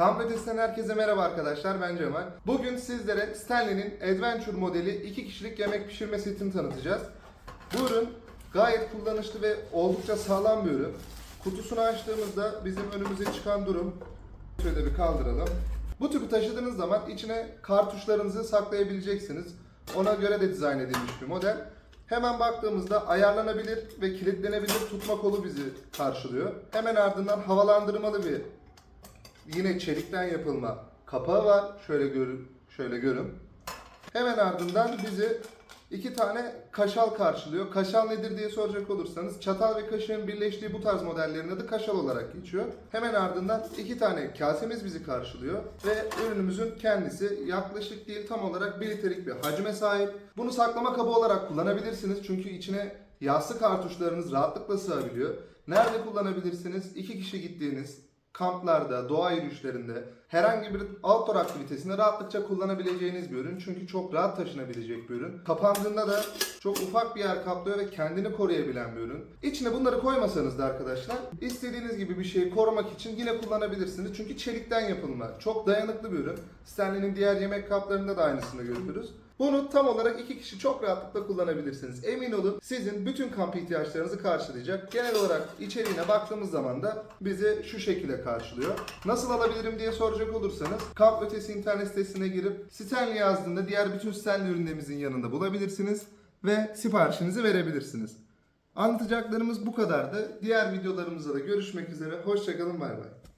Kamp Ötesi'nden herkese merhaba arkadaşlar ben Cemal. Bugün sizlere Stanley'nin Adventure modeli 2 kişilik yemek pişirme setini tanıtacağız. Bu ürün gayet kullanışlı ve oldukça sağlam bir ürün. Kutusunu açtığımızda bizim önümüze çıkan durum şöyle bir kaldıralım. Bu tüpü taşıdığınız zaman içine kartuşlarınızı saklayabileceksiniz. Ona göre de dizayn edilmiş bir model. Hemen baktığımızda ayarlanabilir ve kilitlenebilir tutma kolu bizi karşılıyor. Hemen ardından havalandırmalı bir yine çelikten yapılma kapağı var. Şöyle görün, şöyle görün. Hemen ardından bizi iki tane kaşal karşılıyor. Kaşal nedir diye soracak olursanız çatal ve kaşığın birleştiği bu tarz modellerin adı kaşal olarak geçiyor. Hemen ardından iki tane kasemiz bizi karşılıyor ve ürünümüzün kendisi yaklaşık değil tam olarak 1 litrelik bir hacme sahip. Bunu saklama kabı olarak kullanabilirsiniz çünkü içine yassı kartuşlarınız rahatlıkla sığabiliyor. Nerede kullanabilirsiniz? İki kişi gittiğiniz kamplarda, doğa yürüyüşlerinde, herhangi bir outdoor aktivitesinde rahatlıkça kullanabileceğiniz bir ürün. Çünkü çok rahat taşınabilecek bir ürün. Kapandığında da çok ufak bir yer kaplıyor ve kendini koruyabilen bir ürün. İçine bunları koymasanız da arkadaşlar istediğiniz gibi bir şeyi korumak için yine kullanabilirsiniz. Çünkü çelikten yapılma. Çok dayanıklı bir ürün. Stanley'nin diğer yemek kaplarında da aynısını görüyoruz. Bunu tam olarak iki kişi çok rahatlıkla kullanabilirsiniz. Emin olun sizin bütün kamp ihtiyaçlarınızı karşılayacak. Genel olarak içeriğine baktığımız zaman da bizi şu şekilde karşılıyor. Nasıl alabilirim diye soracak olursanız Kamp Ötesi internet sitesine girip Stanley yazdığında diğer bütün Stanley ürünlerimizin yanında bulabilirsiniz ve siparişinizi verebilirsiniz. Anlatacaklarımız bu kadardı. Diğer videolarımızda da görüşmek üzere. Hoşçakalın bay bay.